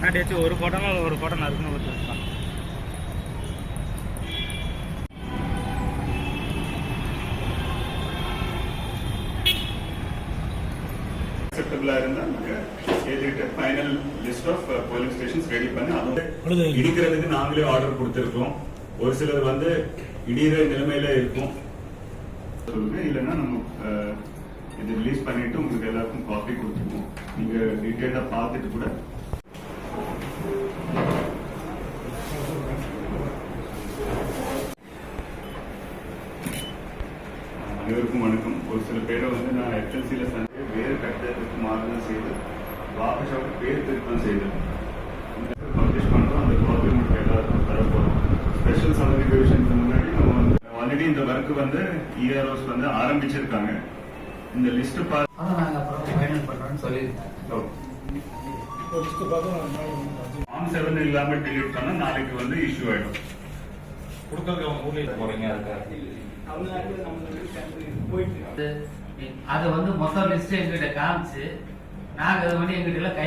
வச்சு ஒரு ஃபோட்டோனா ஒரு ஃபோட்டோ நறுக்குன்னு கொடுத்துருக்கான் அக்செப்டபிளா இருந்தா நாங்க எழுதிட்டு final list of polling stations ready பண்ணி இடிக்கிறதுக்கு நாங்களே ஆர்டர் கொடுத்துருக்கோம். ஒரு சிலர் வந்து இடிகிற நிலைமையில இருக்கும். சொல்லுங்க இல்லைன்னா நம்ம அஹ், இது ரிலீஸ் பண்ணிட்டு உங்களுக்கு எல்லாருக்கும் காப்பி கொடுத்துருவோம். நீங்க டீட்டெயிலா பார்த்துட்டு கூட அனைவருக்கும் வணக்கம். ஒரு சில பேரை வந்து நான் எஃப்எல்சியில சந்தை வேறு கட்டடத்துக்கு மாறுதல் செய்து வாபஸாக பேர் திருத்தம் செய்தேன் பப்ளிஷ் பண்றோம். அந்த காப்பி உங்களுக்கு எல்லாருக்கும் தரப்போறோம். ஸ்பெஷல் ரிவிஷனுக்கு முன்னாடி நம்ம வந்து ஆல்ரெடி இந்த ஒர்க் வந்து இஆர்ஓஸ் வந்து ஆரம்பிச்சிருக்காங்க. இந்த லிஸ்ட் பார்த்து அதை நாங்கள் அப்புறம் ஃபைனல் பண்ணுறோன்னு சொல்லியிருக்காங்க ஃபார்ம் செவன் இல்லாம delete பண்ணா நாளைக்கு வந்து இஷ்யூ ஆயிடும். அதை வந்து மொத்தம் லிஸ்ட் எங்கிட்ட காமிச்சு நாங்க அது வந்து எங்கிட்ட எல்லாம் கை